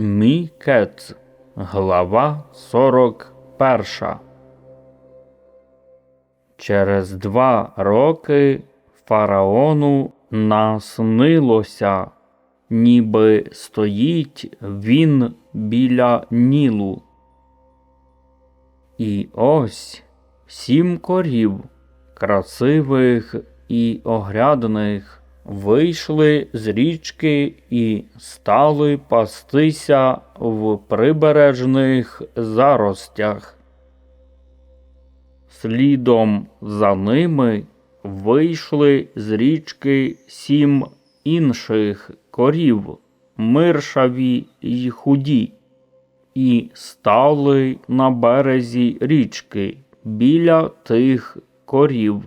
Мікец, глава 41. Через два роки фараону наснилося, ніби стоїть він біля Нілу. І ось сім корів, красивих і огрядних, вийшли з річки і стали пастися в прибережних заростях. Слідом за ними вийшли з річки сім інших корів, миршаві й худі, і стали на березі річки біля тих корів.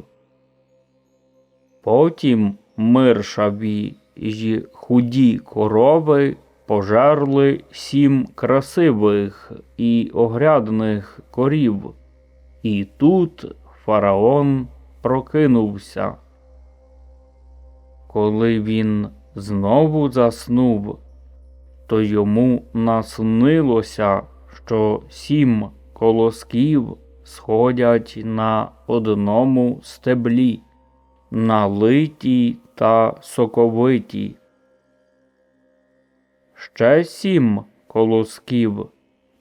Потім миршаві й худі корови пожерли сім красивих і огрядних корів, і тут фараон прокинувся. Коли він знову заснув, то йому наснилося, що сім колосків сходять на одному стеблі, налиті та соковиті. Ще сім колосків,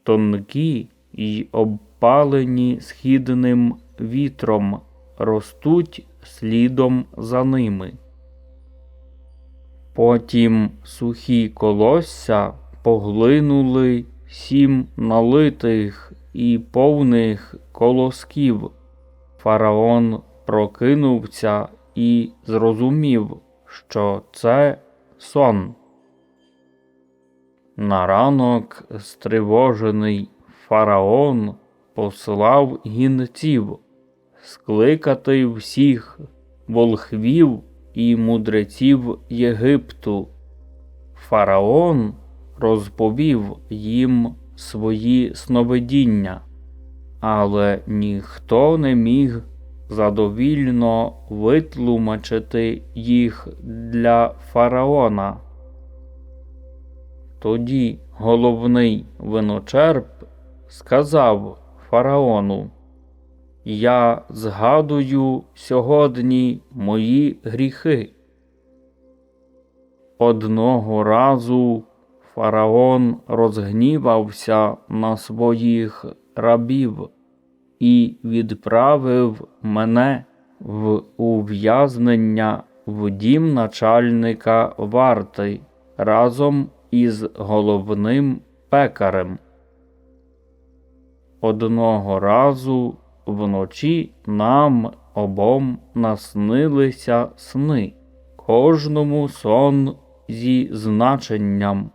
тонкі й обпалені східним вітром, ростуть слідом за ними. Потім сухі колосся поглинули сім налитих і повних колосків. Фараон прокинувся і зрозумів, що це сон. На ранок стривожений фараон послав гінців скликати всіх волхвів і мудреців Єгипту. Фараон розповів їм свої сновидіння, але ніхто не міг задовільно витлумачити їх для фараона. Тоді головний виночерп сказав фараону Я згадую сьогодні мої гріхи. Одного разу фараон розгнівався на своїх рабів і відправив мене в ув'язнення в дім начальника варти разом із головним пекарем. Одного разу вночі нам обом наснилися сни, кожному сон зі значенням.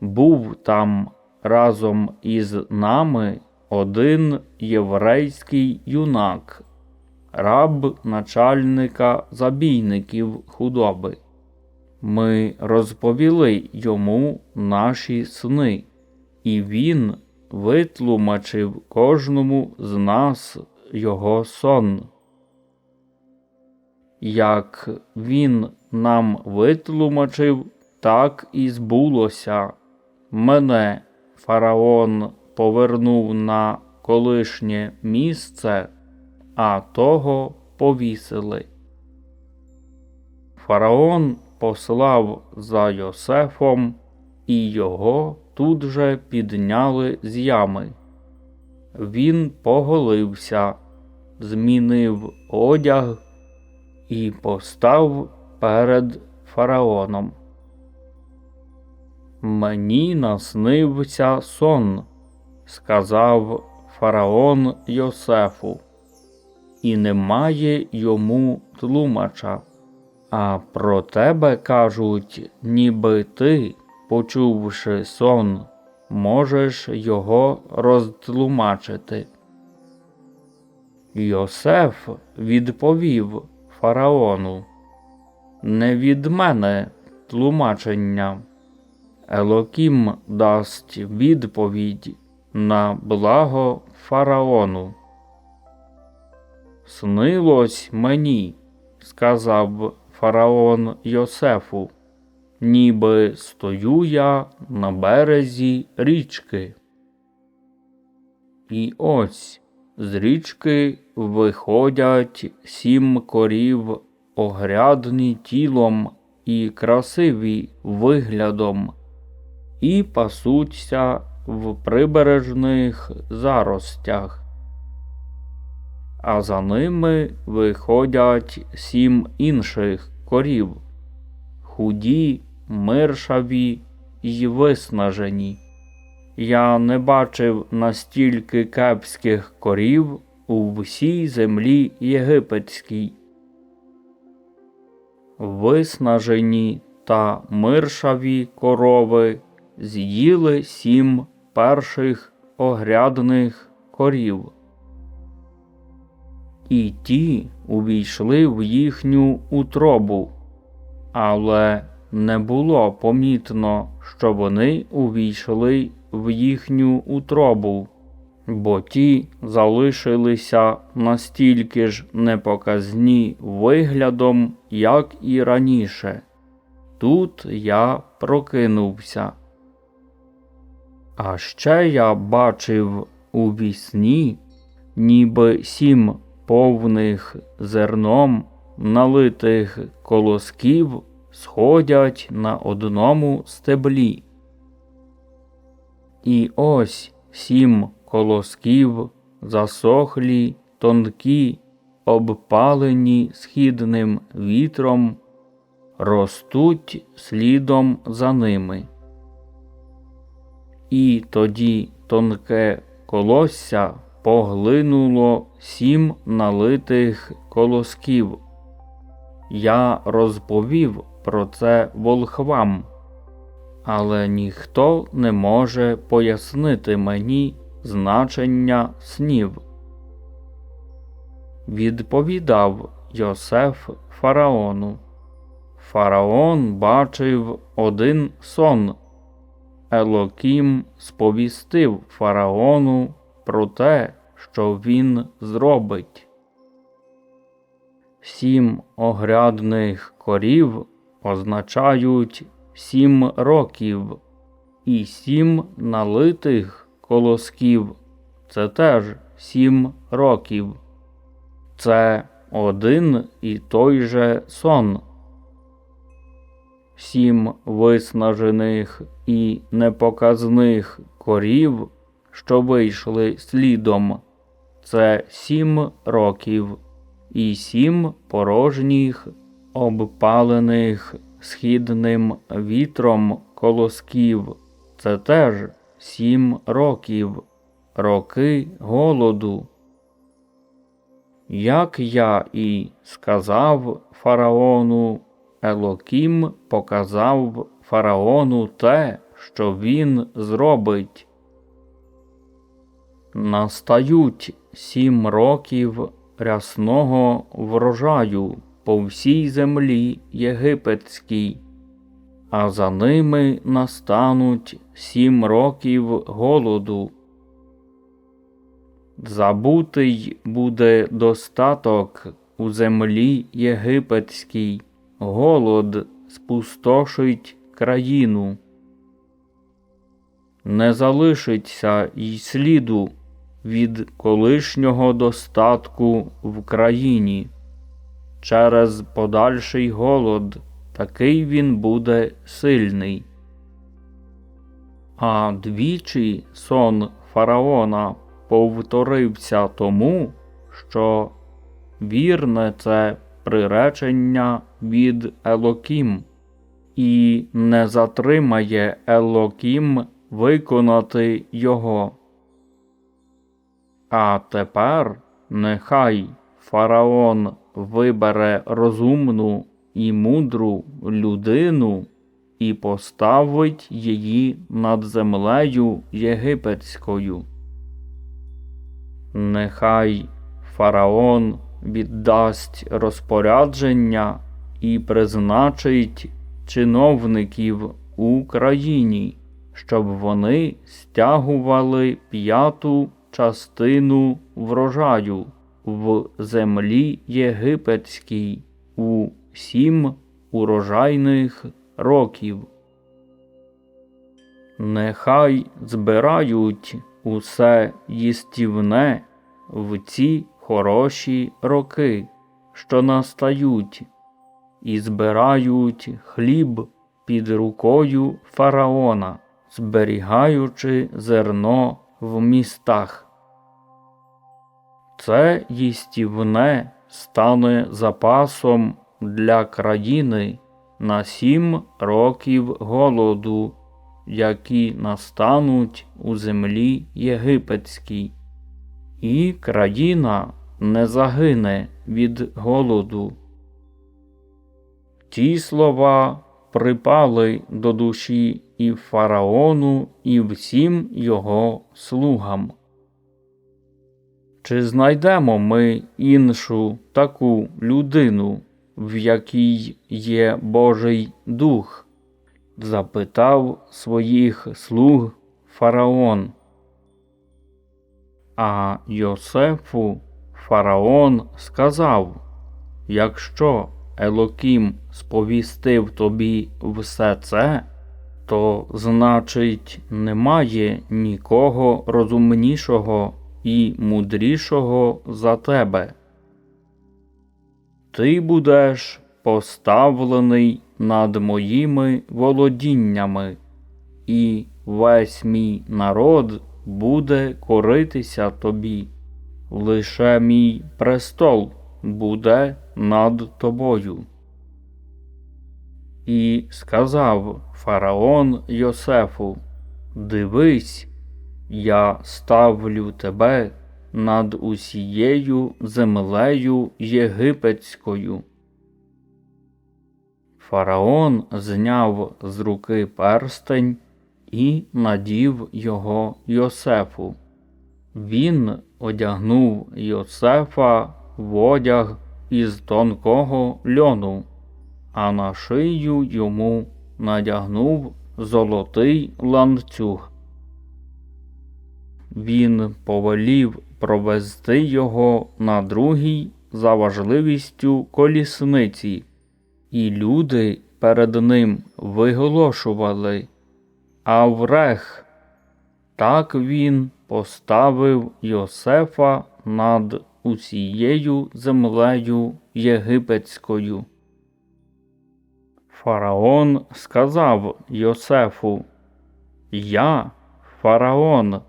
Був там разом із нами один єврейський юнак, раб начальника забійників худоби. Ми розповіли йому наші сни, і він витлумачив кожному з нас його сон. Як він нам витлумачив, так і збулося. Мене фараон повернув на колишнє місце, а того повісили. Фараон послав за Йосефом, і його тут же підняли з ями. Він поголився, змінив одяг і постав перед фараоном. Мені наснився сон, сказав фараон Йосефу, і немає йому тлумача. А про тебе кажуть, ніби ти, почувши сон, можеш його розтлумачити. Йосеф відповів фараону, не від мене тлумачення. Елокім дасть відповідь на благо фараону. Снилось мені, сказав фараон Йосефу, ніби стою я на березі річки. І ось з річки виходять сім корів, огрядні тілом і красиві виглядом, і пасуться в прибережних заростях. А за ними виходять сім інших корів, худі, миршаві й виснажені. Я не бачив настільки кепських корів у всій землі єгипетській. Виснажені та миршаві корови з'їли сім перших огрядних корів. І ті увійшли в їхню утробу, але не було помітно, що вони увійшли в їхню утробу, бо ті залишилися настільки ж непоказні виглядом, як і раніше. Тут я прокинувся. А ще я бачив у вісні, ніби сім повних зерном налитих колосків сходять на одному стеблі. І ось сім колосків засохлі, тонкі, обпалені східним вітром, ростуть слідом за ними. І тоді тонке колосся поглинуло сім налитих колосків. Я розповів про це волхвам, але ніхто не може пояснити мені значення снів. Відповідав Йосеф фараону. Фараон бачив один сон. Елокім сповістив фараону про те, що він зробить. Сім огрядних корів означають сім років, і сім налитих колосків це теж сім років. Це один і той же сон. Сім виснажених і непоказних корів, що вийшли слідом, це сім років і сім порожніх, обпалених східним вітром колосків. Це теж сім років, роки голоду. Як я і сказав фараону, Елокім показав фараону те, що він зробить. Настають сім років рясного врожаю по всій землі єгипетській, а за ними настануть сім років голоду. Забутий буде достаток у землі єгипетській, голод спустошить країну. Не залишиться й сліду від колишнього достатку в країні. Через подальший голод такий він буде сильний. А двічі сон фараона повторився тому, що вірне це приречення від Елокім, і не затримає Елокім виконати його. А тепер нехай фараон вибере розумну і мудру людину і поставить її над землею єгипетською. Нехай фараон віддасть розпорядження і призначить чиновників у країні, щоб вони стягували п'яту частину врожаю в землі єгипетській у сім урожайних років. Нехай збирають усе їстівне в ці хороші роки, що настають, і збирають хліб під рукою фараона, зберігаючи зерно в містах. Це їстівне стане запасом для країни на сім років голоду, які настануть у землі єгипетській, і країна не загине від голоду. Ті слова припали до душі і фараону, і всім його слугам. Чи знайдемо ми іншу таку людину, в якій є Божий дух? запитав своїх слуг фараон. А Йосефу фараон сказав Якщо Елокім сповістив тобі все це, то значить немає нікого розумнішого і мудрішого за тебе. Ти будеш поставлений над моїми володіннями, і весь мій народ буде коритися тобі, лише мій престол буде над тобою. І сказав фараон Йосефу Дивись, я ставлю тебе над усією землею єгипетською. Фараон зняв з руки перстень і надів його Йосефу. Він одягнув Йосефа в одяг із тонкого льону, а на шию йому надягнув золотий ланцюг. Він повелів провести його на другій за важливістю колісниці, і люди перед ним виголошували Аврех. Так він поставив Йосефа над усією землею єгипетською. Фараон сказав Йосефу Я фараон,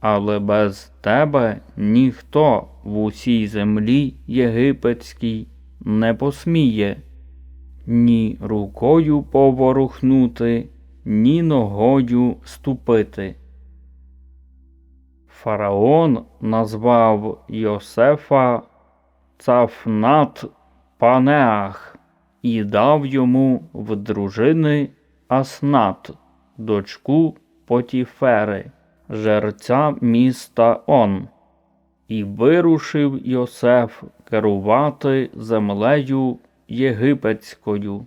але без тебе ніхто в усій землі єгипетській не посміє ні рукою поворухнути, ні ногою ступити. Фараон назвав Йосефа Цафнат Панеах і дав йому в дружини Аснат, дочку Потіфери, жерця міста Он, і вирушив Йосеф керувати землею єгипетською.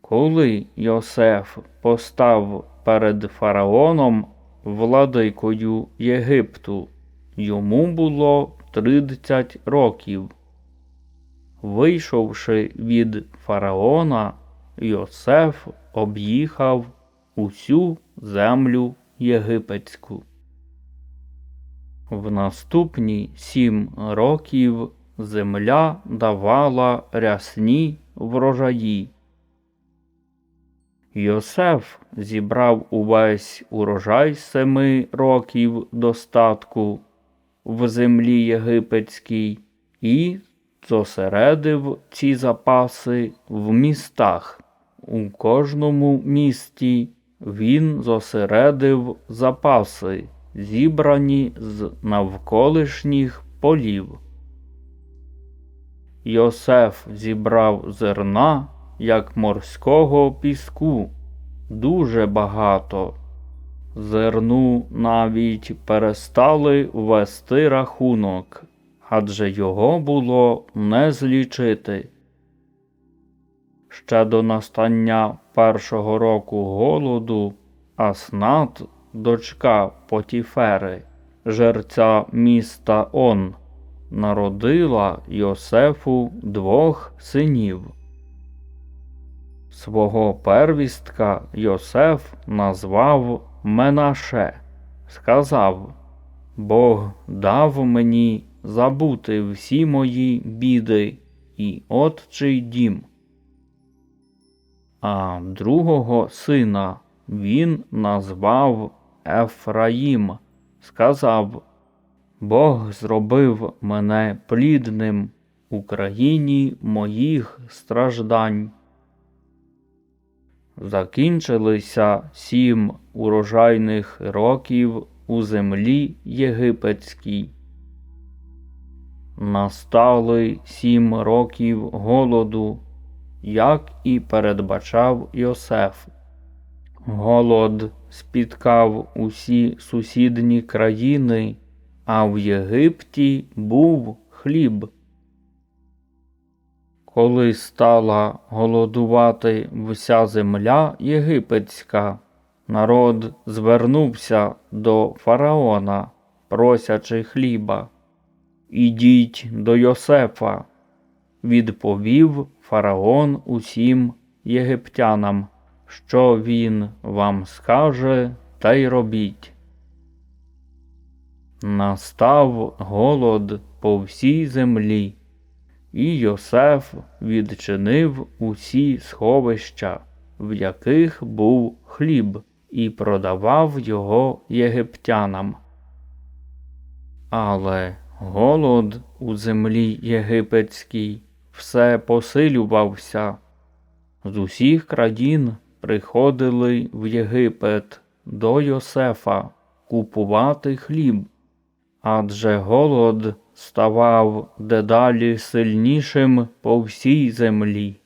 Коли Йосеф постав перед фараоном владикою Єгипту, йому було тридцять років. Вийшовши від фараона, Йосеф об'їхав усю землю єгипетську. В наступні сім років земля давала рясні врожаї. Йосеф зібрав увесь урожай семи років достатку в землі єгипетській і зосередив ці запаси в містах. У кожному місті він зосередив запаси, зібрані з навколишніх полів. Йосеф зібрав зерна, як морського піску, дуже багато. Зерну навіть перестали вести рахунок, адже його було не злічити. Ще до настання першого року голоду Аснат, дочка Потіфери, жерця міста Он, народила Йосефу двох синів. Свого первістка Йосеф назвав Менаше, сказав Бог дав мені забути всі мої біди і отчий дім. А другого сина він назвав Ефраїм, сказав Бог зробив мене плідним у країні моїх страждань. Закінчилися сім урожайних років у землі єгипетській. Настали сім років голоду, як і передбачав Йосеф. Голод спіткав усі сусідні країни, а в Єгипті був хліб. Коли стала голодувати вся земля єгипетська, народ звернувся до фараона, просячи хліба. Ідіть до Йосефа, відповів фараон усім єгиптянам, що він вам скаже, та й робіть. Настав голод по всій землі, і Йосеф відчинив усі сховища, в яких був хліб, і продавав його єгиптянам. Але голод у землі єгипетській все посилювався. З усіх країн приходили в Єгипет до Йосефа купувати хліб, адже голод ставав дедалі сильнішим по всій землі.